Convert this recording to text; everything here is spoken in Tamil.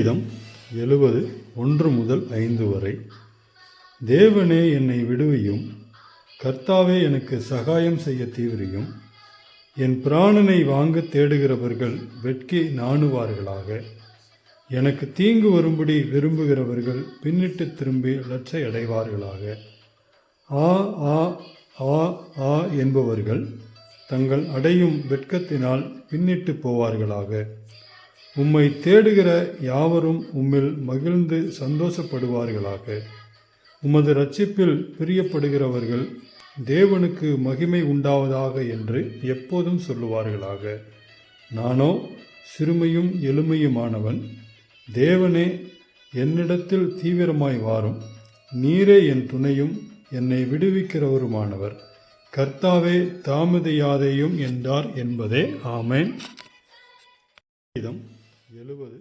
கீதம் எழுபது ஒன்று முதல் ஐந்து வரை. தேவனே என்னை விடுவியும் கர்த்தாவே எனக்கு சகாயம் செய்ய தீவிரியும். என் பிராணனை வாங்க தேடுகிறவர்கள் வெட்கி நாணுவார்களாக. எனக்கு தீங்கு வரும்படி விரும்புகிறவர்கள் பின்னிட்டு திரும்பி லட்சை அடைவார்களாக. ஆ ஆ ஆ ஆ என்பவர்கள் தங்கள் அடையும் வெட்கத்தினால் பின்னிட்டு போவார்களாக. உம்மை தேடுகிற யாவரும் உம்மில் மகிழ்ந்து சந்தோஷப்படுவார்களாக. உமது ரட்சிப்பில் பிரியப்படுகிறவர்கள் தேவனுக்கு மகிமை உண்டாவதாக என்று எப்போதும் சொல்லுவார்களாக. நானோ சிறுமையும் எளிமையுமானவன். தேவனே என்னிடத்தில் தீவிரமாய் வாரும். நீரே என் துணையும் என்னை விடுவிக்கிறவருமானவர். கர்த்தாவே தாமதியாதேயும் என்றார் என்பதே. ஆமேன். இதம் ఎలుగుది